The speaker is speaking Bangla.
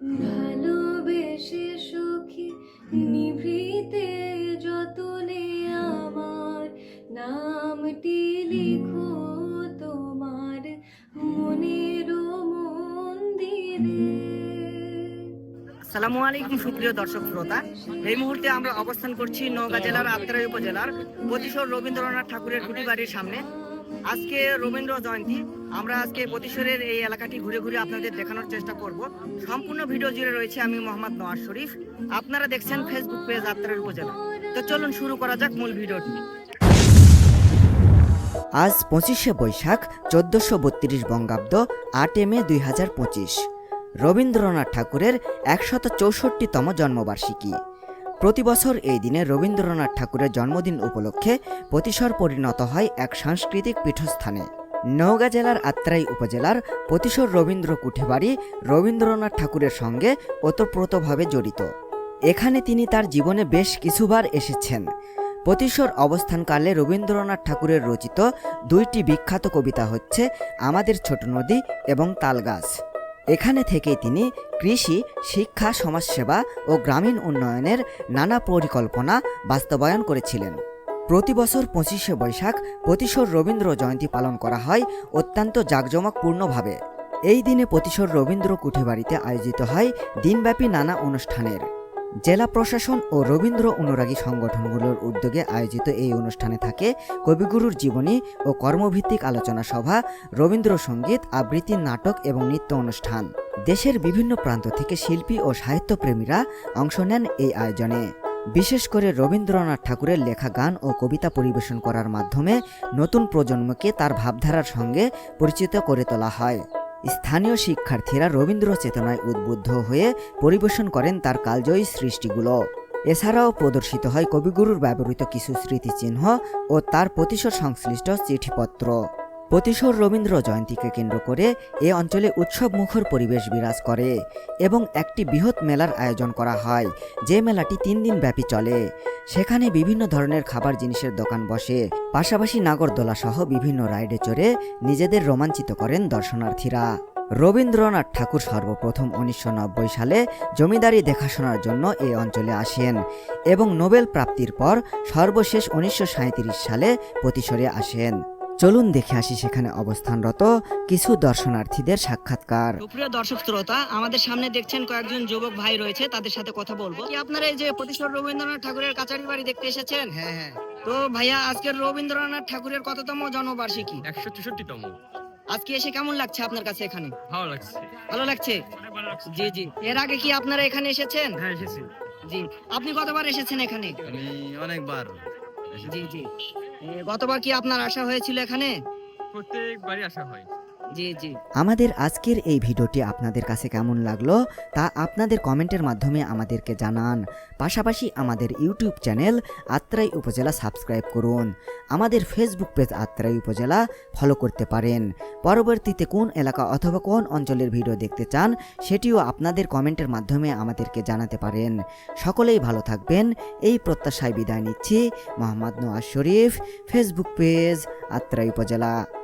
ভালোবেসে সখী, নিভৃতে যতনে আমার। নামটি লিখো তোমার মনের মন্দিরে। সালামু আলাইকুম, সুপ্রিয় দর্শক শ্রোতা। এই মুহূর্তে আমরা অবস্থান করছি নওগাঁ জেলার আত্রাই উপজেলার প্রতিশোর রবীন্দ্রনাথ ঠাকুরের কুটি বাড়ির সামনে। আজকে রবীন্দ্র জয়ন্তী। আমরা আজকে প্রতিশোরের এই এলাকাটি ঘুরে ঘুরে আপনাদের দেখানোর চেষ্টা করব। সম্পূর্ণ ভিডিও জুড়ে রয়েছে আমি মোহাম্মদ নওয়াজ শরীফ। আপনারা দেখছেন ফেসবুক পেজ আত্রাই উপজেলা। তো চলুন শুরু করা যাক মূল ভিডিওটি। আজ পঁচিশে বৈশাখ, চোদ্দশো বত্রিশ বঙ্গাব্দ, আটে মে দুই হাজার পঁচিশ। রবীন্দ্রনাথ ঠাকুরের একশত চৌষট্টিতম জন্মবার্ষিকী। প্রতি বছর এই দিনে রবীন্দ্রনাথ ঠাকুরের জন্মদিন উপলক্ষে প্রতিসর পরিণত হয় এক সাংস্কৃতিক পীঠস্থানে। নওগাঁ জেলার আত্রাই উপজেলার প্রতিসর রবীন্দ্র কুঠিবাড়ি রবীন্দ্রনাথ ঠাকুরের সঙ্গে ওতপ্রোতভাবে জড়িত। এখানে তিনি তার জীবনে বেশ কিছুবার এসেছেন। প্রতিশোর অবস্থানকালে রবীন্দ্রনাথ ঠাকুরের রচিত দুইটি বিখ্যাত কবিতা হচ্ছে আমাদের ছোট নদী এবং তালগাছ এখানে থেকেই তিনি কৃষি, শিক্ষা, সমাজসেবা ও গ্রামীণ উন্নয়নের নানা পরিকল্পনা বাস্তবায়ন করেছিলেন। প্রতি বছর পঁচিশে বৈশাখ প্রতিশোর রবীন্দ্র জয়ন্তী পালন করা হয় অত্যন্ত জাঁকজমকপূর্ণভাবে। এই দিনে প্রতিশোর রবীন্দ্র কুঠিবাড়িতে আয়োজিত হয় দিনব্যাপী নানা অনুষ্ঠানের। জেলা প্রশাসন ও রবীন্দ্র অনুরাগী সংগঠনগুলোর উদ্যোগে আয়োজিত এই অনুষ্ঠানে থাকে কবিগুরুর জীবনী ও কর্মভিত্তিক আলোচনা সভা, রবীন্দ্রসঙ্গীত আবৃত্তি নাটক এবং নৃত্য অনুষ্ঠান। দেশের বিভিন্ন প্রান্ত থেকে শিল্পী ও সাহিত্যপ্রেমীরা অংশ নেন এই আয়োজনে। বিশেষ করে রবীন্দ্রনাথ ঠাকুরের লেখা গান ও কবিতা পরিবেশন করার মাধ্যমে নতুন প্রজন্মকে তার ভাবধারার সঙ্গে পরিচিত করে তোলা হয়। স্থানীয় শিক্ষার্থীরা রবীন্দ্র চেতনায় উদ্বুদ্ধ হয়ে পরিবেশন করেন তার কালজয়ী সৃষ্টিগুলো। এছাড়াও প্রদর্শিত হয় কবিগুরুর ব্যবহৃত কিছু স্মৃতিচিহ্ন ও তার প্রতিশোধ সংশ্লিষ্ট চিঠিপত্র। প্রতিশোর রবীন্দ্র জয়ন্তীকে কেন্দ্র করে এ অঞ্চলে উৎসব মুখর পরিবেশ বিরাজ করে এবং একটি বৃহৎ মেলার আয়োজন করা হয়, যে মেলাটি তিন দিন ব্যাপী চলে। সেখানে বিভিন্ন ধরনের খাবার জিনিসের দোকান বসে, পাশাপাশি নাগরদোলা সহ বিভিন্ন রাইডে চড়ে নিজেদের রোমাঞ্চিত করেন দর্শনার্থীরা। রবীন্দ্রনাথ ঠাকুর সর্বপ্রথম উনিশশো নব্বই সালে জমিদারি দেখাশোনার জন্য এই অঞ্চলে আসেন এবং নোবেল প্রাপ্তির পর সর্বশেষ উনিশশো সাঁইত্রিশ সালে প্রতিশোরে আসেন। চলুন দেখে আসি সেখানে অবস্থানরত কিছু দর্শনার্থীদের সাক্ষাৎকার। সুপ্রিয় দর্শক শ্রোতা আমাদের সামনে দেখছেন কয়েকজন যুবক ভাই রয়েছে তাদের সাথে কথা বলব। কি আপনারা এই যে প্রতিশোর রবীন্দ্রনাথ ঠাকুরের কাচারি বাড়ি দেখতে এসেছেন? হ্যাঁ হ্যাঁ। তো ভাইয়া আজকের রবীন্দ্রনাথ ঠাকুরের কততম জন্মবার্ষিকী? একশো চৌষট্টিতম আজকে এসে কেমন লাগছে আপনার কাছে এখানে? ভালো লাগছে। ভালো লাগছে। জি জি। এর আগে কি আপনারা এখানে এসেছেন? হ্যাঁ এসেছি। জি। আপনি কতবার এসেছেন এখানে? আমি অনেকবার। জি জি। গতবার কি আপনার আসা হয়েছিল এখানে? প্রত্যেকবারই আসা হয়। আমাদের আজকের এই ভিডিওটি আপনাদের কাছে কেমন লাগল তা আপনাদের কমেন্টের মাধ্যমে আমাদেরকে জানান। পাশাপাশি আমাদের ইউটিউব চ্যানেল আত্রাই উপজেলা সাবস্ক্রাইব করুন। আমাদের ফেসবুক পেজ আত্রাই উপজেলা ফলো করতে পারেন। পরবর্তীতে কোন এলাকা অথবা কোন অঞ্চলের ভিডিও দেখতে চান সেটিও আপনাদের কমেন্টের মাধ্যমে আমাদেরকে জানাতে পারেন। সকলেই ভালো থাকবেন। এই প্রত্যাশায় বিদায় নিচ্ছি। Mohammad Nawaz Sharif, Facebook page Atrai upazila.